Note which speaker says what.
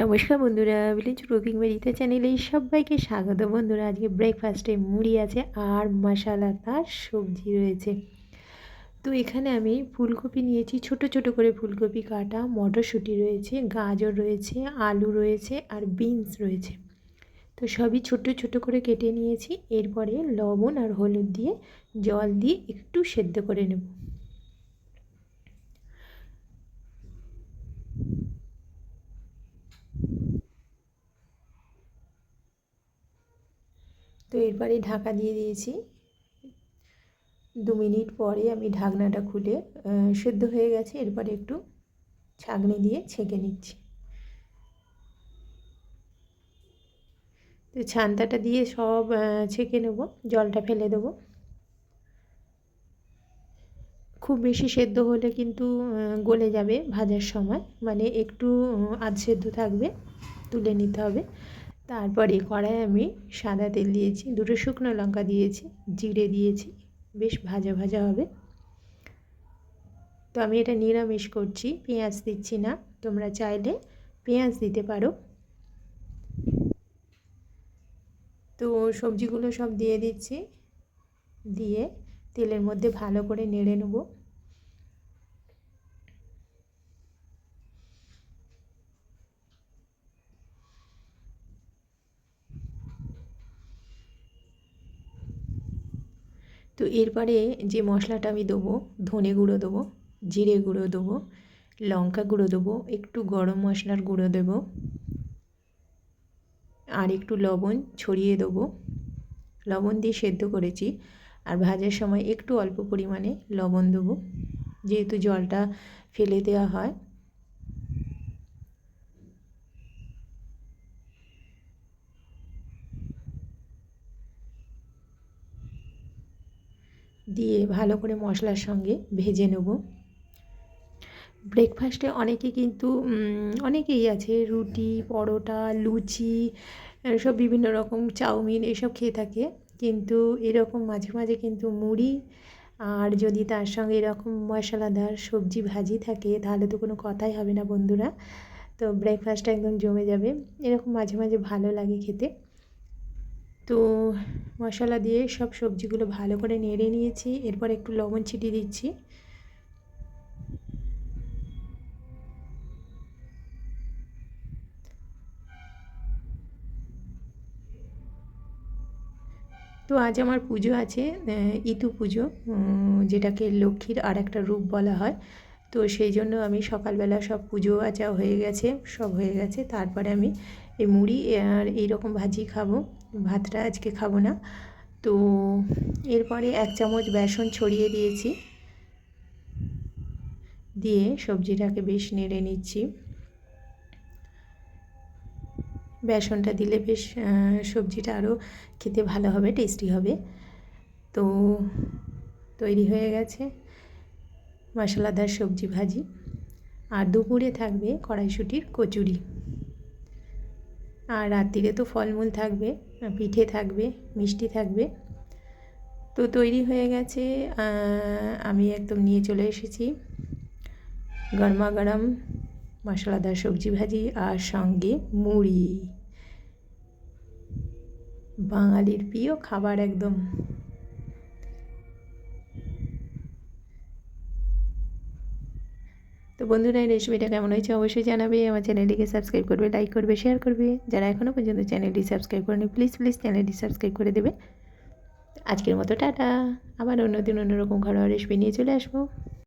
Speaker 1: নমস্কার বন্ধুরা village cooking বাড়িতে চ্যানেলে সবাইকে স্বাগত। বন্ধুরা, আজকে ব্রেকফাস্টে মুড়ি আছে আর মশালাদার সবজি রয়েছে। তো এখানে আমি ফুলকপি নিয়েছি, ছোট ছোট করে ফুলকপি কাটা, মটরশুঁটি রয়েছে, গাজর রয়েছে, আলু রয়েছে আর বিনস রয়েছে। তো সবই ছোট ছোট করে কেটে নিয়েছি, এরপরে লবণ আর হলুদ দিয়ে জল দিয়ে একটু সেদ্ধ করে নেব। তো এরপরে ঢাকা দিয়ে দিয়েছি। দু মিনিট পরে আমি ঢাকনাটা খুলে সেদ্ধ হয়ে গেছে। এরপরে একটু ছাগনি দিয়ে ছেঁকে নিচ্ছি। তো ছান্তাটা দিয়ে সব ছেঁকে নেব, জলটা ফেলে দেবো। খুব বেশি সেদ্ধ হলে কিন্তু গলে যাবে ভাজার সময়। মানে একটু আধ সেদ্ধ থাকবে, তুলে নিতে হবে। তারপরে কড়াই আমি সাদা তেল দিয়েছি, দুটো শুকনো লঙ্কা দিয়েছি, জিরে দিয়েছি, বেশ ভাজা ভাজা হবে। তো আমি এটা নিরামিষ করছি, পেঁয়াজ দিচ্ছি না। তোমরা চাইলে পেঁয়াজ দিতে পারো। তো সবজিগুলো সব দিয়ে দিচ্ছি। দিয়ে তেলের মধ্যে ভালো করে নেড়ে নেব। তো এরপরে যে মশলাটা আমি দেবো, ধনে গুঁড়ো দেবো, জিরে গুঁড়ো দেবো, লঙ্কা গুঁড়ো দেবো, একটু গরম মশলার গুঁড়ো দেবো, আর একটু লবণ ছড়িয়ে দেবো। লবণ দিয়ে সেদ্ধ করেছি। আর ভাজার সময় একটু অল্প পরিমাণে লবণ দেবো। যেহেতু জলটা ফেলে দেওয়া হয় দিয়ে ভালো করে মশলার সঙ্গে ভেজে নেব। ব্রেকফাস্টে অনেকে কিন্তু অনেকেই আছে রুটি, পরোটা, লুচি সব বিভিন্ন রকম চাউমিন এসব খেয়ে থাকে। কিন্তু এরকম মাঝে মাঝে কিন্তু মুড়ি আর যদি তার সঙ্গে এরকম মশলাদার সবজি ভাজি থাকে, তাহলে তো কোনো কথাই হবে না বন্ধুরা। তো ব্রেকফাস্টটা একদম জমে যাবে। এরকম মাঝে মাঝে ভালো লাগে খেতে। তো মশলা দিয়ে সব সবজিগুলো ভালো করে নেড়ে নিয়েছি। এরপর একটু লবণ ছিটিয়ে দিচ্ছি। তো আজ আমার পুজো আছে ইতু পুজো যেটাকে লক্ষ্মীর আর একটা রূপ বলা হয়। তো সেই জন্য আমি সকালবেলা সব পুজো আচা হয়ে গেছে, সব হয়ে গেছে। তারপরে আমি এই মুড়ি আর এইরকম ভাজি খাব। ভাতটা আজকে খাব না। তো এরপরে এক চামচ বেসন ছড়িয়ে দিয়েছি। দিয়ে সবজিটাকে বেশ নেড়ে নিচ্ছি। বেসনটা দিলে বেশ সবজিটা আরও খেতে ভালো হবে, টেস্টি হবে। তো তৈরি হয়ে গেছে মশলাদার সবজি ভাজি। আর দুপুরে থাকবে কড়াইশুটির কচুরি। আর রাত্রিরে তো ফলমূল থাকবে পিঠে থাকবে, মিষ্টি থাকবে। তো তৈরি হয়ে গেছে আমি একদম নিয়ে চলে এসেছি। গরমা গরম মশলাদার সবজি ভাজি আর সঙ্গে মুড়ি। বাঙালির প্রিয় খাবার একদম। তো বন্ধুরা, এই রেসিপিটা কেমন হয়েছে অবশ্যই জানাবে। আমার চ্যানেলটিকে সাবস্ক্রাইব করবে লাইক করবে শেয়ার করবে। যারা এখনও পর্যন্ত চ্যানেলটি সাবস্ক্রাইব করেনি প্লিজ প্লিজ চ্যানেলটি সাবস্ক্রাইব করে দেবে। আজকের মতো, টাটা। আবার অন্যদিন অন্যরকম ঘরোয়া রেসিপি নিয়ে চলে আসব।